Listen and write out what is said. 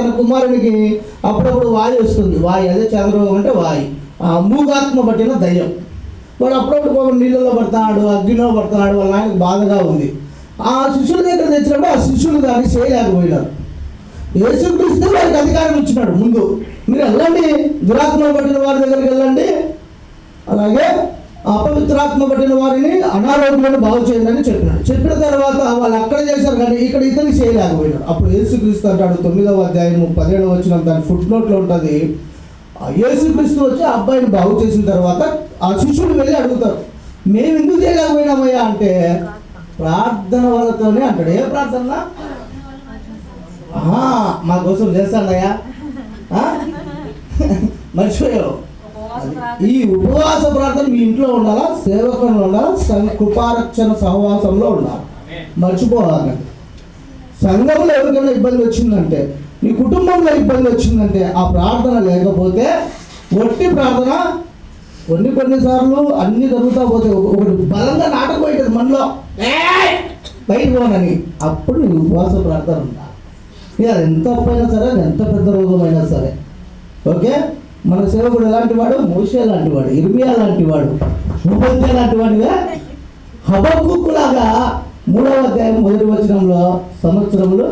తన కుమారునికి అప్పుడప్పుడు వాయి వస్తుంది. వాయి అదే చంద్రబాబు అంటే వాయి. ఆ మూగాత్మ పట్టిన దయ్యం. వాడు అప్పుడప్పుడు పాపం నీళ్ళలో పడుతున్నాడు అగ్నిలో పడుతున్నాడు వాళ్ళ నాయనకు బాధగా ఉంది. ఆ శిష్యుల దగ్గర తెచ్చినప్పుడు ఆ శిష్యులు దాన్ని చేయలేకపోయినారు. యేసుక్రీస్తు వారికి అధికారం ఇచ్చినాడు ముందు. మీరు వెళ్ళండి దురాత్మ పట్టిన వారి దగ్గరికి వెళ్ళండి. అలాగే అపవిత్రాత్మ పట్టిన వారిని అనారోగ్యులను బాగు చేయండి అని చెప్పినాడు. చెప్పిన తర్వాత వాళ్ళు అక్కడ చేశారు కానీ ఇక్కడ ఇతని చేయలేకపోయినాడు అప్పుడు యేసుక్రీస్తు అంటాడు తొమ్మిదవ అధ్యాయము పదిహేడవ వచ్చిన దాని ఫుట్ నోట్లో ఉంటుంది. ఆ యేసుక్రీస్తు వచ్చి ఆ అబ్బాయిని బాగు చేసిన తర్వాత ఆ శిష్యుడు వెళ్ళి అడుగుతారు మేము ఎందుకు చేయలేకపోయినామయ్యా అంటే ప్రార్థన వాళ్ళతోనే అంటాడు. ఏ ప్రార్థన? మా కోసం చేస్తాడయ్యా మర్చిపోయావు. ఈ ఉపవాస ప్రార్థన మీ ఇంట్లో ఉండాలా? సేవకంలో ఉండాలా? సంఘ కృపారక్షణ సహవాసంలో ఉండాలి? మర్చిపోవాలి సంఘంలో ఎవరికైనా ఇబ్బంది వచ్చిందంటే నీ కుటుంబంలో ఇబ్బంది వచ్చిందంటే ఆ ప్రార్థన లేకపోతే ఒట్టి ప్రార్థన కొన్ని కొన్నిసార్లు అన్ని జరుగుతా పోతే ఒక- ఒకటి బలంగా నాటకపోయేది మనలో. "ఏయ్! బయట పోనని. అప్పుడు నీ ఉపవాస ప్రార్థన ఉండాలి. ఇక అది ఎంత అప్పైనా సరే అది ఎంత పెద్ద రోగమైనా సరే. ఓకే? మన సేవకుడు ఎలాంటి వాడు? మోషే లాంటి వాడు ఇర్మియా లాంటి వాడు. ఉపత్య లాంటి వాడిగా హబక్కులాగా మూడవ అధ్యాయం మొదటి వచనంలో సంవత్సరంలో